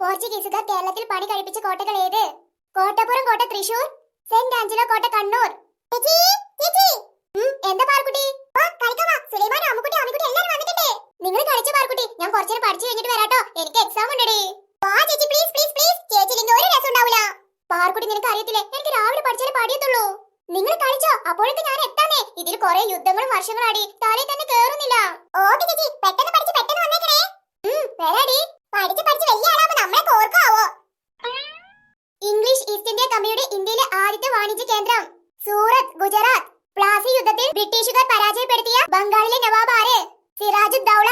പോർച്ചുഗീസുകാർ കേരളത്തിൽ പണി കഴിപ്പിച്ച കോട്ടകൾ ഏത്? കോട്ടപ്പുറം കോട്ട തൃശൂർ സെന്റ് ആഞ്ചലോ കോട്ട കണ്ണൂർ. എന്താ പാർക്കുട്ടി അമ്മുക്കുട്ടി, വന്നിട്ടുണ്ട്. നിങ്ങൾ പാർക്കുട്ടി ഞാൻ കുറച്ചേരം പഠിച്ചു കഴിഞ്ഞിട്ട് വരാട്ടോ. എനിക്ക് എക്സാം വാ പ്ലീസ് പ്ലീസ് പ്ലീസ് പാർക്കുട്ടി നിനക്ക് അറിയത്തില്ലേ? എനിക്ക് രാവിലെ നിങ്ങൾ കളിച്ചോ? ഞാൻ ഇതിൽ യുദ്ധങ്ങളും വർഷങ്ങളാടി തലയിൽ തന്നെ കേറുന്നില്ല. ഓക്കെ ചേച്ചി. പെട്ടെന്ന് പെട്ടെന്ന് വന്നേക്കണേ. വരാടി. പഠിച്ച് പഠിച്ച് വലിയ ആളാവുമ്പോ നമ്മളെ കോർക്കാവോ ഇംഗ്ലീഷ് ഈസ്റ്റ് ഇന്ത്യ കമ്പനിയുടെ ഇന്ത്യയിലെ ആദ്യത്തെ വാണിജ്യ കേന്ദ്രം. സൂറത്ത് ഗുജറാത്ത്. പ്ലാസി യുദ്ധത്തിൽ ബ്രിട്ടീഷുകാർ പരാജയപ്പെടുത്തിയ ബംഗാളിലെ നവാബ് ആര്? സിറാജുദ്ദൌള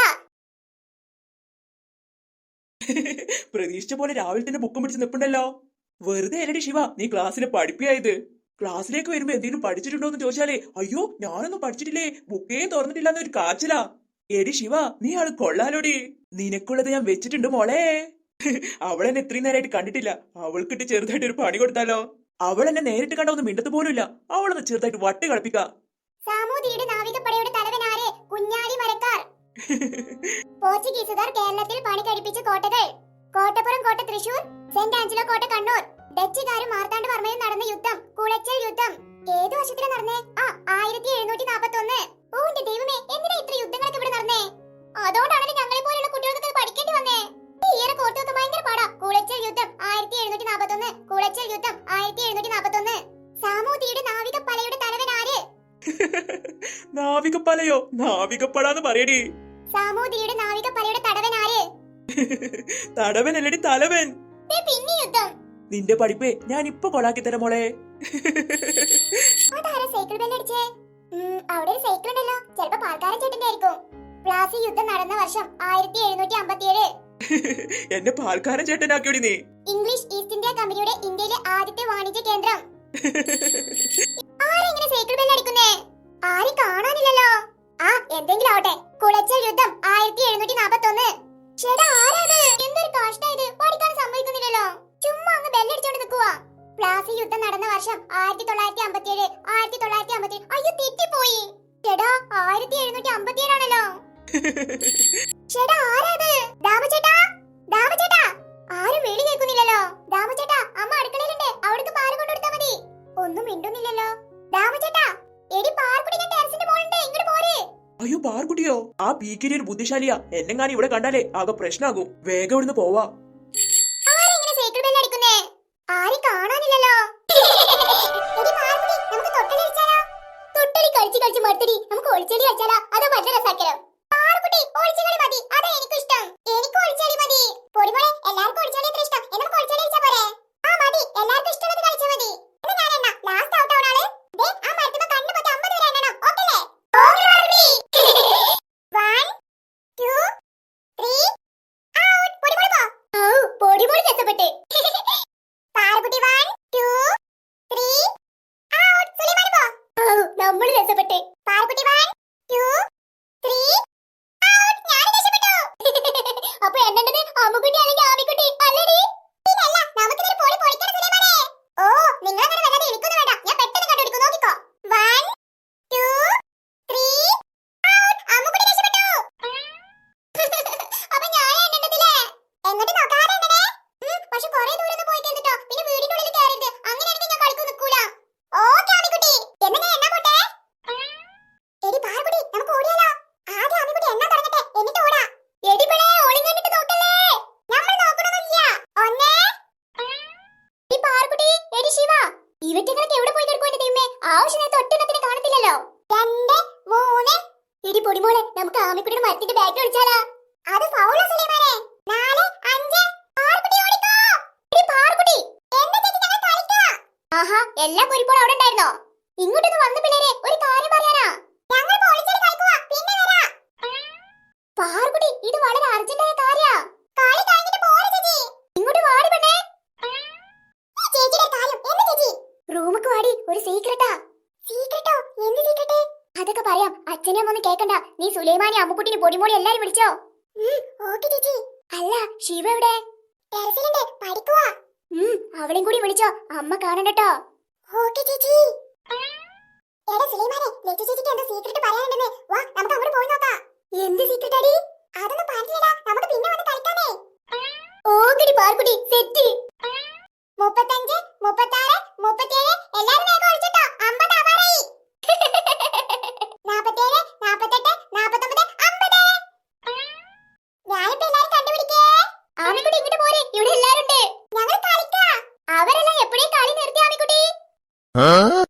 പ്രതീക്ഷിച്ച പോലെ രാവിലെ തന്നെ ബുക്കും പിടിച്ച് നിപ്പുണ്ടല്ലോ. വെറുതെ അല്ലടി ശിവ നീ ക്ലാസ്സിലെ പഠിപ്പിയായത് ക്ലാസ്സിലേക്ക് വരുമ്പോ എന്തെങ്കിലും പഠിച്ചിട്ടുണ്ടോ എന്ന് ചോദിച്ചാലേ അയ്യോ ഞാനൊന്നും പഠിച്ചിട്ടില്ലേ? ബുക്കേ തുറന്നിട്ടില്ല എന്നൊരു കാച്ചിലാ. എടി ശിവ നീ ആൾ കൊള്ളാലോടി. നിനക്കുള്ളത് ഞാൻ വെച്ചിട്ടുണ്ട് മോളെ. അവളെന്നെ ഇത്രയും നേരമായിട്ട് കണ്ടിട്ടില്ല. അവൾക്കിട്ട് ചെറുതായിട്ട് ഒരു പണി കൊടുത്താലോ? അവൾ എന്നെ നേരിട്ട് കണ്ട ഒന്ന് മിണ്ടത്ത് പോലുമില്ല. അവളൊന്ന് ചെറുതായിട്ട് വട്ട് കളിപ്പിക്ക. പോർച്ചുഗീസുകാർ കേരളത്തിൽ പണി കഴിപ്പിച്ച കോട്ടകൾ. കോട്ടപ്പുറം കോട്ട തൃശൂർ സെന്റ് ആഞ്ചലോ കോട്ട കണ്ണൂർ. ഡച്ചുകാരും മാർത്താണ്ഡ വർമ്മയും നടന്ന യുദ്ധം കുളച്ചൽ യുദ്ധം. ഏത് വർഷത്തിലാ നടന്നേ? ആ ആയിരത്തി എഴുന്നൂറ്റി നാപ്പത്തി ഒന്ന് ഓ എന്റെ ദൈവമേ എന്തിനാ ഇത്ര യുദ്ധങ്ങളൊക്കെ ഇവിടെ നടന്നേ? അതുകൊണ്ടാണല്ലോ ഞങ്ങളെ പോലെയുള്ള കുട്ടികൾക്ക് പഠിക്കേണ്ടി വന്നേ. ഈ ഇയറെ കോർത്തുവെക്കാൻ ഭയങ്കര പാടാ. കുളച്ചൽ യുദ്ധം ആയിരത്തി എഴുന്നൂറ്റി നാപ്പത്തി ഒന്ന് കുളച്ചൽ യുദ്ധം ആയിരത്തി എഴുന്നൂറ്റി നാപ്പത്തി ഒന്ന് സാമൂതിയുടെ നാവിക പലയുടെ തലവൻ ആര്? നാവികപ്പലയോ? നാവികപ്പടാന്ന് പറയടി. സാമൂതിരിയുടെ നാവികപ്പടയുടെ തടവൻ ആര്? തടവനല്ലടി തലവൻ. ദേ പിന്നെ യുദ്ധം. നിന്റെ പഠിപ്പേ ഞാൻ ഇപ്പൊ കൊളാക്കി തരാം മോളെ. അതാരാ സൈക്കിൾ ബെല്ലടിച്ചേ അവിടെ ഒരു സൈക്കിൾ ഉണ്ടല്ലോ. ചിലപ്പോ പാൽക്കാരൻ ചേട്ടന്റെ ആയിരിക്കും. പ്ലാസി യുദ്ധം നടന്ന വർഷം ആയിരത്തി എഴുന്നൂറ്റി അമ്പത്തിയേഴ്. എന്നെ പാൽക്കാരൻ ചേട്ടനാക്കിയോടി നീ ഇംഗ്ലീഷ് ഈസ്റ്റ് ഇന്ത്യ കമ്പനിയുടെ ഇന്ത്യയിലെ ആദ്യത്തെ വാണിജ്യ കേന്ദ്രം. ആരെങ്ങനെ സൈക്കിൾ ബെല്ലടിക്കുന്നേ ആരും കാണാനില്ലല്ലോ. ആ എന്തെങ്കിലും ആവട്ടെ. കുളച്ചൽ യുദ്ധം ആയിരത്തി എഴുന്നൂറ്റി നാപ്പത്തി ഒന്ന് ചേട്ടാ ആരാത്? എന്തൊരു കാഷ്ടായത് പഠിക്കാൻ സമ്മതിക്കുന്നില്ലല്ലോ. ചുമ്മാ അങ്ങ് ബെല്ലടിച്ചോണ്ട് നിൽക്കുവാ പ്ലാസി യുദ്ധം നടന്ന വർഷം ആയിരത്തി തൊള്ളായിരത്തി അമ്പത്തി ഏഴ് ആയിരത്തി തൊള്ളായിരത്തി അമ്പത്തി അയ്യോ തെറ്റിപ്പോയി. ചേടാ ആയിരത്തി എഴുന്നൂറ്റി അമ്പത്തി ഏഴാണല്ലോ ചേട്ടാ ആരാത്? ദാമചേട്ടാ ദാമചേട്ടാ. ആരും വിളി കേൾക്കുന്നില്ലല്ലോ. ദാമചേട്ടാ അമ്മ അടുക്കളയിലുണ്ട്. അവിടേക്ക് പാൽ കൊണ്ടുകൊടുത്താ മതി. ഒന്നും മിണ്ടുന്നില്ലല്ലോ. ദാമചേട്ടാ എടി പാർക്കുടി ഞാൻ ടെറസിന്റെ മോളുണ്ട് ഇങ്ങോട്ട് പോരെ. അയ്യോ പാർക്കുട്ടിയോ ആ പീക്കിരി ഒരു ബുദ്ധിശാലിയാ. എന്നെങ്ങാനും ഇവിടെ കണ്ടാലേ ആകെ പ്രശ്നാകും. വേഗം ഇവിടുന്ന് പോവാ. ആരെങ്ങനെ സൈക്കിൾ ബെല്ല് അടിക്കുന്നേ? ആരും കാണാനില്ലല്ലോ. കളിച്ചാലോ? കളിച്ച് കളിച്ച് മടുത്തടി. നമുക്ക് ഒളിച്ചെടി കളിച്ചാലോ? അതോ വലിയ രസാക്കലോ? ഒളിച്ചെടി മതി. അതാ എനിക്കും ഇഷ്ടം എനിക്ക് ഒളിച്ചെടി മതി. പൊടിമോളെ എല്ലാവർക്കും ഒളിച്ചെടി എത്ര ഇഷ്ടം. എന്നാ നമുക്ക് ഒളിച്ചെടി കളിച്ചാ പോരെ? ആ മതി. എല്ലാവർക്കും ഇഷ്ടമുള്ളത് കളിച്ചാ മതി എന്നാ ഞാൻ എണ്ണ ലാസ്റ്റ് ഔട്ട് ആവണ ആൾ ദേ ആ മരത്തുമ്മ കണ്ണു പൊത്തി അമ്പത് വരെ എണ്ണണം ഓക്കല്ലേ one two three out Podimol പോ ഔ, Podimol രസപ്പെട്ട് Parukutty one two three out Sulaiman പോ ഔ, നമ്മൾ രസപ്പെട്ട് Parukutty one two three out ഞാൻ രക്ഷപ്പെട്ടു അപ്പൊ എണ്ണേണ്ടത് അമ്മുക്കുട്ടി അല്ലെങ്കിൽ ആമിക്കുട്ടി അല്ലടി പിന്നല്ല നമുക്കിതൊരു പൊളി പൊളിക്കണം സുലൈമാനെ ഓ നിങ്ങൾ അങ്ങനെ വരാതെ എനിക്കൊന്നും വേണ്ട ഞാൻ പെട്ടെന്ന് കണ്ടുപിടിക്കും നോക്കിക്കോ one two three out Ammukutty രക്ഷപ്പെട്ടു അപ്പൊ ഞാൻ എണ്ണേണ്ടതില്ലേ എന്നിട്ട് നോക്കാതെ എണ്ണണേ ഉം, പക്ഷെ കുറേ ദൂരം ഒന്ന് പോയി കേട്ടോ പിന്നെ വീടിന്റെ ഉള്ളിൽ കയറരുത് അങ്ങനെയാണെങ്കിൽ ഞാൻ കളിക്കും നിൽക്കൂല ഓക്കെ ആമിക്കുട്ടി എന്നാ ഞാൻ എണ്ണ പോട്ടെ എടി പാറക്കുട്ടി നമുക്ക് ഓടിയാലോ ആദ്യം ആമിക്കുട്ടി എണ്ണ തുടങ്ങട്ടെ എന്നിട്ട് ഓടാ എടി പിള്ളേ ഒളിഞ്ഞിട്ട് നോക്കല്ലേ നമ്മൾ നോക്കണമെന്നില്ല ഒന്നേ എടി പാറക്കുട്ടി എടി ശിവ ഇവറ്റങ്ങളൊക്കെ എവിടെ പോയി കിടക്കും എന്റെ ദൈവമേ ആവശ്യം നേരത്തെ ഒറ്റെണ്ണത്തിന് കാണത്തില്ലല്ലോ രണ്ട് മൂന്ന് എടി പൊടിമോളെ നമുക്ക് ആമിക്കുട്ടിയുടെ മരത്തിന്റെ ബാഗ് കളിച്ചാലാ അത് ഫൗളാ സുലൈമാനെ നാല് അഞ്ച് പാറുക്കുട്ടി ഓടിക്കോ എടി പാറുക്കുട്ടി എന്താ ചേച്ചി ഞങ്ങൾ കളിക്കാം ആഹാ എല്ലാ കുരിപ്പോൾ അവിടെ ഉണ്ടായിരുന്നോ? ഇങ്ങോട്ടൊന്ന് വന്ന പിള്ളേരെ ഒരു കാര്യം പറയാനാ. ഞങ്ങൾ പോളിച്ചേരി കളിക്കുക പിന്നെ വരാം. പാറുക്കുട്ടി ഇത് വളരെ അർജന്റായ കാര്യാ. കളി കഴിഞ്ഞിട്ട് പോരെ ചേച്ചി. ഇങ്ങോട്ട് വാടി പെണ്ണേ. ചേച്ചിയുടെ കാര്യം എന്ത് ചേച്ചി. റൂമുക്ക് വാടി ഒരു സീക്രട്ടാ സീക്രട്ടോ എന്ത് സീക്രട്ട് അതൊക്കെ പറയാം. അച്ഛനെ ഒന്ന് കേക്കണ്ട. നീ സുലൈമാനി അമ്മുക്കുട്ടിനെ പൊടിമോളി എല്ലാരും വിളിച്ചോ. ഓക്കെ ചേച്ചി. അല്ല ശിവ എവിടെ? ടെറസിലുണ്ട് പഠിക്കുവാ. അവളെയും കൂടി വിളിച്ചോ. അമ്മ കാണണ്ടട്ടോ. ഓക്കെ ചേച്ചി. എടാ സുലൈമാനെ ലച്ചു ചേച്ചിക്ക് എന്തോ സീക്രട്ട് പറയാനുണ്ടെന്ന്. വാ നമുക്ക് അങ്ങോട്ട് പോയി നോക്കാം. എന്ത് സീക്രട്ട് അടി? അതൊന്നും പറഞ്ഞില്ലടാ നമുക്ക് പിന്നെ വന്ന് കളിക്കാനേ പാർക്കുടി സെറ്റ്. മുപ്പത്തഞ്ച് മുപ്പത്താറ് മുപ്പത്തേഴ് എല്ലാരും വേഗം ഒഴിച്ചിട്ടോ Huh?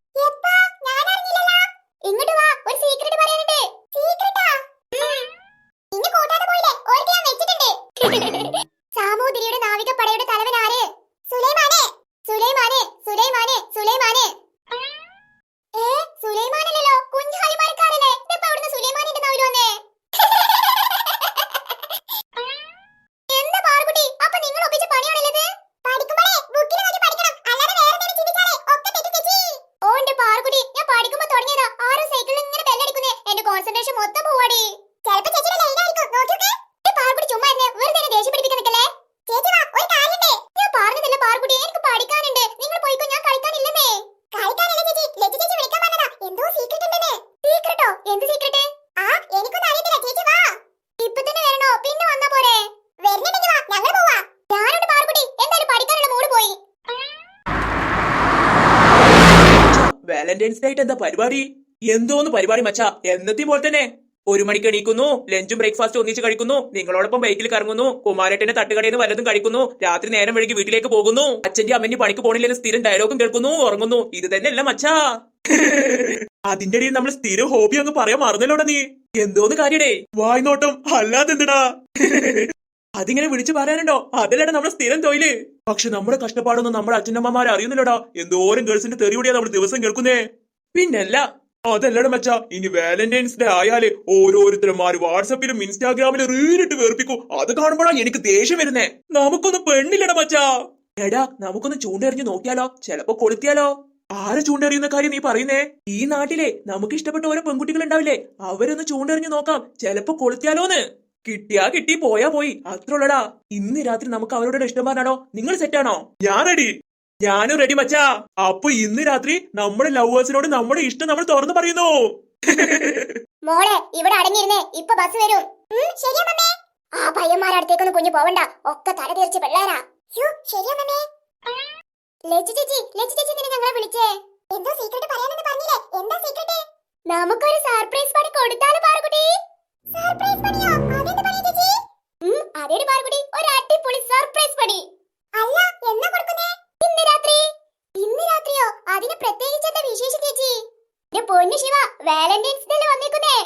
വാലന്റൈൻസ് ഡേ ആയിട്ട് എന്താ പരിപാടി? എന്തോന്ന് പരിപാടി മച്ചാ? എന്നത്തെ പോലെ തന്നെ. ഒരു മണിക്ക് എണീക്കുന്നു ലഞ്ചും ബ്രേക്ക്ഫാസ്റ്റ് ഒന്നിച്ച് കഴിക്കുന്നു നിങ്ങളോടൊപ്പം ബൈക്കിൽ കറങ്ങുന്നു കുമാരേട്ടന്റെ തട്ടുകടയിൽ നിന്ന് വല്ലതും കഴിക്കുന്നു രാത്രി നേരം വഴിക്ക് വീട്ടിലേക്ക് പോകുന്നു അച്ഛന്റെ അമ്മന്റെ പണിക്ക് പോണില്ലെന്ന് സ്ഥിരം ഡയലോഗും കേൾക്കുന്നു ഉറങ്ങുന്നു. ഇത് തന്നെയല്ല മച്ചാ. അതിന്റെ ഇടയിൽ നമ്മൾ സ്ഥിരം ഹോബി അങ്ങ് പറയാൻ മറന്നല്ലോടാ നീ. എന്തോന്ന് കാര്യടേ? വായ്നോട്ടം അല്ലാതെ എന്തിടാ അതിങ്ങനെ വിളിച്ചു പറയാനുണ്ടോ? അതല്ലേ നമ്മുടെ സ്ഥിരം തൊഴിൽ. പക്ഷെ നമ്മുടെ കഷ്ടപ്പാടൊന്നും നമ്മുടെ അച്ഛനമ്മമാരെ അറിയുന്നില്ലടാ. എന്തോരം ഗേൾസിന്റെ തെറിയോടെയാ നമ്മൾ ദിവസം കേൾക്കുന്നേ. പിന്നല്ല അതല്ലട മച്ചാ ഇനി വാലന്റൈൻസ് ഡേ ആയാൽ ഓരോരുത്തരന്മാര് വാട്സപ്പിലും ഇൻസ്റ്റാഗ്രാമിലും റീലിട്ട് വേർപ്പിക്കും. അത് കാണുമ്പോഴാ എനിക്ക് ദേഷ്യം വരുന്നേ. നമുക്കൊന്നും പെണ്ണില്ലട മച്ചാ. എടാ നമുക്കൊന്ന് ചൂണ്ടെറിഞ്ഞ് നോക്കിയാലോ? ചെലപ്പോ കൊളുത്തിയാലോ? ആരെ ചൂണ്ടെറിയുന്ന കാര്യം നീ പറയുന്നേ? ഈ നാട്ടിലെ നമുക്ക് ഇഷ്ടപ്പെട്ട ഓരോ പെൺകുട്ടികൾ ഉണ്ടാവില്ലേ അവരൊന്ന് ചൂണ്ടെറിഞ്ഞ് നോക്കാം. ചെലപ്പോ കൊളുത്തിയാലോന്ന്. കിട്ടിയാ കിട്ടി പോയാ പോയി. അത്രയുള്ളടാ. ഇന്ന് രാത്രി നമുക്ക് അവരോട് പറഞ്ഞാണോ? നിങ്ങൾ സെറ്റാണോ? ഞാൻ റെഡി ഞാനും റെഡി മച്ചാ. അപ്പൊ ഇന്ന് രാത്രി നമ്മുടെ ലവേഴ്സിനോട് നമ്മുടെ ഇഷ്ടം നമ്മൾ തുറന്നു പറയുന്നു. മോളെ ഇവിടെ അടങ്ങിയിരുന്നേ. ഇപ്പൊ ബസ് വരും. ശരിയാ ആ പയ്യന്മാരടുത്തേക്കൊന്നും കുഞ്ഞു പോവണ്ട. ഒക്കെ തല തിരിച്ച് പിള്ളേരാ. ശരിയാ മമ്മേ. ലച്ചു ചേച്ചി ലച്ചു ചേച്ചി നിന്നെ ഞങ്ങളെ വിളിച്ചേ? എന്തോ സീക്രട്ട് പറയാനെന്ന് പറഞ്ഞില്ലേ? എന്താ സീക്രട്ട് നമുക്കൊരു സർപ്രൈസ് പണി കൊടുത്താലും പാറുകുട്ടി? സർപ്രൈസ് പണിയോ അതെന്ത് പണിയാ ചേച്ചി അതേടി പാറുകുട്ടി ഒരു അടിപൊളി സർപ്രൈസ് പണി അല്ല എന്നാ കൊടുക്കുന്നേ ഇന്ന് രാത്രി ഇന്ന് രാത്രിയോ അതിന് പ്രത്യേകിച്ച് എന്താ വിശേഷം ചേച്ചി എന്റെ പൊന്നു ശിവ വാലന്റൈൻസ് ഡേ വന്നേക്കുന്നേ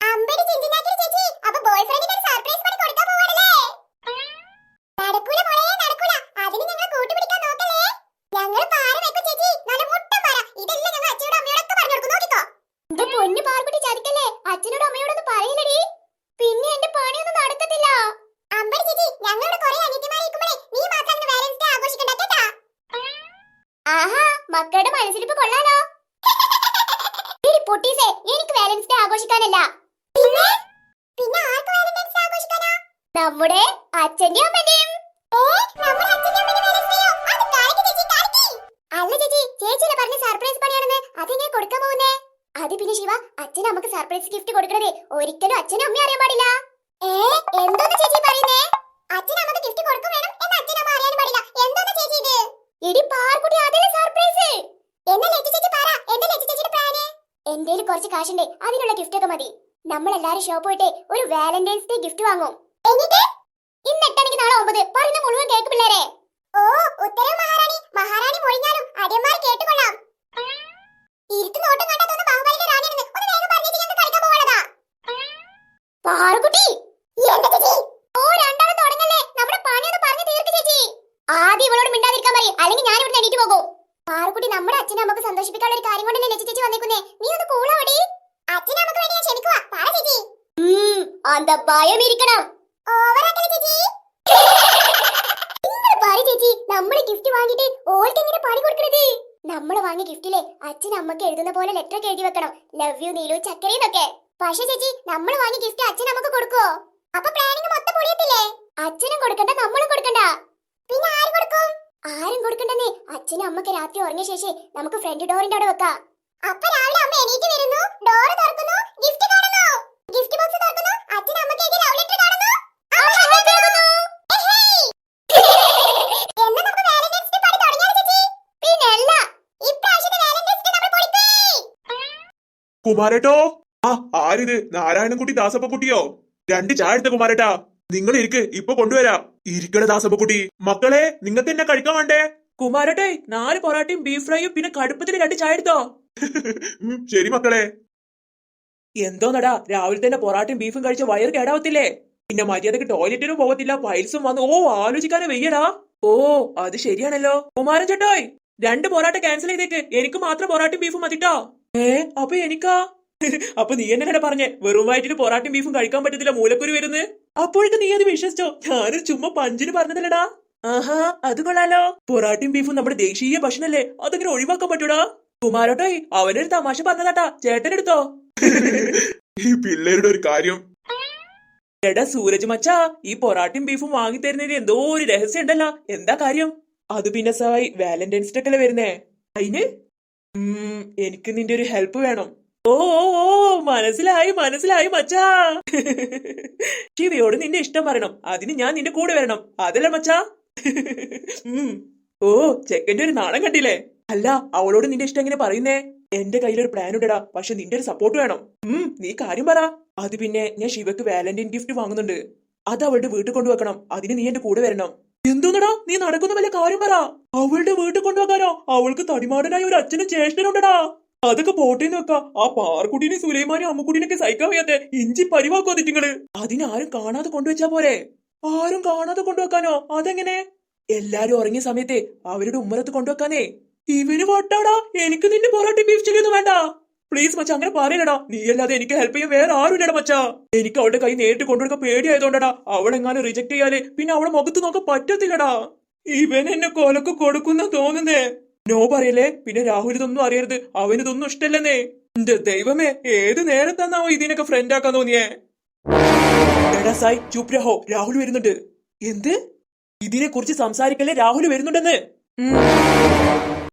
അമ്പടി ചിന്തിനാക്കി ചേച്ചി അപ്പൊ ബോയ്ഫ്രണ്ടിന് ഒരു സർപ്രൈസ് പണി കൊടുക്കാൻ പോവാണല്ലേ നടക്കൂല മോളെ നടക്കൂല അതിന് ഞങ്ങൾ കൂട്ടുപിടിക്കാൻ നോക്കല്ലേ ഞങ്ങൾ പാര വെക്കും ചേച്ചി നല്ല മുട്ടം പാര ഇതെല്ലാം ഞങ്ങൾ അച്ഛനോടും അമ്മയോടൊക്കെ പറഞ്ഞു കൊടുക്കും നോക്കിക്കോ എന്റെ പൊന്നു പാർക്കുട്ടി ചതിക്കല്ലേ അച്ഛനോടും അമ്മയോടൊന്നും പറയില്ലടി പിന്നെ എന്റെ പണിയൊന്നും നടക്കത്തില്ല അമ്പടി ചേച്ചി ഞങ്ങളുടെ കുറെ അനിയത്തിമാരിക്കുമ്പോഴേ നീ മാത്രം അങ്ങനെ വാലൻസ് ഡേ ആഘോഷിക്കണ്ട കേട്ടാ ആഹാ മക്കളുടെ മനസ്സിലിപ്പ് കൊള്ളാലോ എടി പൊട്ടീസേ എനിക്ക് വാലൻസ് ഡേ ആഘോഷിക്കാനല്ല പിന്നെ പിന്നെ ആർക്ക് വാലന്റൈൻസ് ഡേ ആഘോഷിക്കാനാ നമ്മുടെ അച്ഛന്റെയും അമ്മന്റെയും അല്ല ചേച്ചി ചേച്ചിയുടെ പറഞ്ഞ സർപ്രൈസ് പണിയാണെന്ന്? അതെങ്ങനെ കൊടുക്കാൻ പോകുന്നേ? അത് പിന്നെ ശിവ അച്ഛൻ നമുക്ക് സർപ്രൈസ് ഗിഫ്റ്റ് കൊടുക്കണത്. ഒരിക്കലും അച്ഛനും അമ്മയും അറിയാൻ പാടില്ല. ഏ എന്തോന്ന് ചേച്ചി പറയുന്നേ? അച്ഛൻ നമുക്ക് ഗിഫ്റ്റ് കൊടുക്കും വേണം എന്ന് അച്ഛൻ അമ്മ അറിയാൻ പാടില്ല. എന്തോന്ന് ചേച്ചി ഇത്? എടി പാർക്കുട്ടി അതല്ലേ സർപ്രൈസ് എന്നെ ലച്ചു ചേച്ചി പറ. എന്റെ ലച്ചു ചേച്ചിയുടെ പ്ലാന് എന്തേലും കുറച്ച് കാശുണ്ട് അതിനുള്ള ഗിഫ്റ്റ് ഒക്കെ മതി. നമ്മൾ എല്ലാരും ഷോപ്പ് പോയിട്ട് ഒരു വാലന്റൈൻസ് ഡേ ഗിഫ്റ്റ് വാങ്ങും. എന്നിട്ട്? ഇന്ന് എട്ടാണെങ്കിൽ നാളെ ഒമ്പത്. പറയുന്ന മുഴുവൻ കേക്ക് പിള്ളേരെ. ഓ ഉത്തരവ് മഹാറാണി. മഹാറാണി മൊഴിഞ്ഞാലും അടിയന്മാർ കേട്ടുകൊള്ളാം. ഇരുട്ട് നോട്ടം കണ്ടാ തോന്നുന്ന ബാഹുബലിയുടെ റാണിയാണെന്ന് ഒന്ന് വേഗം പറഞ്ഞു ഞങ്ങൾ കളിക്കാൻ പോകണതാ പാറുകുട്ടി എന്താ ചേച്ചി? ഓ രണ്ടാളും തുടങ്ങല്ലേ. നമ്മുടെ പണിയൊന്ന് പറഞ്ഞു തീർക്ക് ചേച്ചി. ആദ്യം ഇവളോട് മിണ്ടാതിരിക്കാൻ പറയും. അല്ലെങ്കിൽ ഞാൻ ഇവിടെ എണീറ്റ് പോകും. പാറുകുട്ടി നമ്മുടെ അച്ഛനെ നമുക്ക് സന്തോഷിപ്പിക്കാനുള്ള ഒരു കാര്യം കൊണ്ടല്ലേ ലച്ചു ചേച്ചി വന്നേക്കുന്നേ? നീ ഒന്ന് കൂളാവടി അച്ഛനെ നമുക്ക് വേണ്ടി ഞാൻ ക്ഷമിക്കുവാ പറ ചേച്ചി. അന്ത ഭയം ഇരിക്കണം ഓവറാക്കല ചേച്ചി നിങ്ങൾ പറ നമ്മൾ ഗിഫ്റ്റ് വാങ്ങിട്ട് ഓൾക്ക് എങ്ങനെ പാടി കൊടുക്കണത്? നമ്മൾ വാങ്ങിയ ഗിഫ്റ്റിലെ അച്ഛൻ അമ്മയ്ക്ക് എഴുതുന്ന പോലെ ലെറ്റർ ഒക്കെ എഴുതി വെക്കണം. ലവ് യു നീലു ചക്കരയെന്നൊക്കെ പക്ഷേ ചേച്ചി നമ്മൾ വാങ്ങിയ ഗിഫ്റ്റ് അച്ഛൻ നമുക്ക് കൊടുക്കോ അപ്പൊ പ്ലാനിങ് മൊത്തം പൊടിയത്തില്ലേ അച്ഛനും കൊടുക്കണ്ട നമ്മളും കൊടുക്കണ്ട. പിന്നെ ആര് കൊടുക്കും? ആരും കൊടുക്കണ്ടെന്നേ. അച്ഛനും അമ്മയ്ക്ക് രാത്രി ഉറങ്ങിയ ശേഷം നമുക്ക് ഫ്രണ്ട് ഡോറിന്റെ അവിടെ വെക്കാം. അപ്പൊ രാവിലെ അമ്മ എണീറ്റ് വരുന്നു ഡോർ തുറക്കുന്നു ഗിഫ്റ്റ് കാണുന്നു. ഗിഫ്റ്റ് ബോക്സ് തുറക്കുന്നു അച്ഛൻ അമ്മയ്ക്ക് എഴുതിയ ലവ് ലെറ്റർ കാണുന്നു കുമാരേട്ടോ? ആ ആരിത്? നാരായണൻകുട്ടി ദാസപ്പക്കുട്ടിയോ? രണ്ട് ചായ എടുത്ത കുമാരേട്ടാ. നിങ്ങൾ ഇരിക്ക് ഇപ്പൊ കൊണ്ടുവരാം. ഇരിക്കണ ദാസപ്പക്കുട്ടി. മക്കളെ നിങ്ങൾക്ക് എന്നെ കഴിക്കാൻ വേണ്ടേ? കുമാരട്ടെ നാല് പൊറാട്ടയും ബീഫ് ഫ്രൈയും പിന്നെ കടുപ്പത്തിന് രണ്ട് ചായ എടുത്തോ? ശരി മക്കളെ. എന്തോന്നടാ രാവിലെ തന്നെ പൊറാട്ടയും ബീഫും കഴിച്ച വയറ് കേടാവത്തില്ലേ? പിന്നെ മര്യാദയ്ക്ക് ടോയ്ലറ്റിനും പോകത്തില്ല ഫൈൽസും വന്ന് ഓ ആലോചിക്കാനേ വയ്യടാ. ഓ അത് ശരിയാണല്ലോ. കുമാരൻ ചേട്ടോയ് രണ്ട് പൊറാട്ട ക്യാൻസൽ ചെയ്തേക്ക്. എനിക്ക് മാത്രം പൊറാട്ടയും ബീഫും മതിട്ടോ? ഏ അപ്പൊ എനിക്കാ? അപ്പൊ നീ എന്നെ പറഞ്ഞേ വെറും വയറ്റിന് പൊറാട്ടും ബീഫും കഴിക്കാൻ പറ്റത്തില്ല മൂലക്കുരു വരുന്ന്. അപ്പോഴേക്ക് നീ അത് വിശ്വസിച്ചോ? ഞാനൊരു ചുമ്മാ പഞ്ചിന് പറഞ്ഞതല്ലടാ. ആഹാ അത് കൊള്ളാലോ. പൊറാട്ടും ബീഫും നമ്മുടെ ദേശീയ ഭക്ഷണല്ലേ അതങ്ങനെ ഒഴിവാക്കാൻ പറ്റൂടാ? കുമാരോട്ടോയ് അവനൊരു തമാശ പറഞ്ഞതാട്ടാ ചേട്ടനെടുത്തോ? ഈ പിള്ളേരുടെ ഒരു കാര്യം. എടാ സൂരജ് മച്ചാ ഈ പൊറാട്ടും ബീഫും വാങ്ങി തരുന്നതിന് എന്തോ ഒരു രഹസ്യം ഉണ്ടല്ലോ എന്താ കാര്യം? അത് പിന്നെ സായി വാലന്റൈൻസ് ഡേ ഒക്കെ വരുന്നേ. അതിന് ഉം, എനിക്ക് നിന്റെ ഒരു ഹെൽപ്പ് വേണം. ഓ ഓ മനസ്സിലായി മനസ്സിലായി മച്ചാ. ശിവയോട് നിന്റെ ഇഷ്ടം പറയണം. അതിന് ഞാൻ നിന്റെ കൂടെ വരണം. അതല്ല മച്ചാ? ഓ ചെക്കന്റെ ഒരു നാണം കണ്ടില്ലേ? അല്ല അവളോട് നിന്റെ ഇഷ്ടം എങ്ങനെ പറയുന്നേ? എന്റെ കയ്യിലൊരു പ്ലാൻ ഉണ്ടടാ. പക്ഷെ നിന്റെ ഒരു സപ്പോർട്ട് വേണം. ഉം നീ കാര്യം പറ. അത് പിന്നെ ഞാൻ ശിവക്ക് വാലന്റൈൻ ഗിഫ്റ്റ് വാങ്ങുന്നുണ്ട്. അത് അവളുടെ വീട്ടിൽ കൊണ്ടുവെക്കണം. അതിന് നീ എന്റെ കൂടെ വരണം. എന്തോന്നടാ നീ നടക്കുന്ന വല്ല കാര്യം പറ. അവളുടെ വീട്ടിൽ കൊണ്ടുവെക്കാനോ അവൾക്ക് തടിമാടനായ ഒരു അച്ഛനും ചേഷ്ടനുണ്ടടാ അതൊക്കെ പോട്ടേന്ന് വെക്ക. ആ പാർക്കുട്ടീനെ സുലൈമാനും അമ്മക്കുട്ടീനൊക്കെ സഹിക്കാൻ വയ്യാത്തെ ഇഞ്ചി പരിവാക്കോ നിങ്ങൾ. അതിനാരും കാണാതെ കൊണ്ടുവച്ചാ പോരെ? ആരും കാണാതെ കൊണ്ടുവെക്കാനോ? അതെങ്ങനെ? എല്ലാരും ഉറങ്ങിയ സമയത്തെ അവരുടെ ഉമ്മറത്ത് കൊണ്ടുവെക്കാനേ. ഇവന് വട്ടാടാ. എനിക്ക് നിന്റെ പൊറോട്ടി ബീഫ് ചില്ലിയൊന്നും വേണ്ട. പ്ലീസ് മച്ചാ അങ്ങനെ പറയലടാ. നീ അല്ലാതെ എനിക്ക് ഹെൽപ്പ് ചെയ്യാൻ വേറെ ആരുമില്ലടാ മച്ചാ. എനിക്ക് അവളുടെ കൈ നേരിട്ട് കൊണ്ടുവരുന്ന പേടിയായതുകൊണ്ടടാ. അവളെങ്ങാനും റിജക്ട് ചെയ്യാലേ പിന്നെ അവളെ മുഖത്ത് നോക്കാൻ പറ്റത്തില്ലടാ. ഇവൻ എന്നെ കൊലക്ക് കൊടുക്കുന്ന തോന്നുന്നേ. നോ പറയല്ലേ? പിന്നെ രാഹുൽ ഇതൊന്നും അറിയരുത്. അവന് ഇതൊന്നും ഇഷ്ടല്ലെന്നേ. എന്റെ ദൈവമേ ഏത് നേരത്താന്നാവോ ഇതിനൊക്കെ ഫ്രണ്ട് ആക്കാൻ തോന്നിയേ? സായി ചുപ് രഹോ. രാഹുൽ വരുന്നുണ്ട്. എന്ത്? ഇതിനെ കുറിച്ച് സംസാരിക്കല്ലേ രാഹുൽ വരുന്നുണ്ടെന്ന്.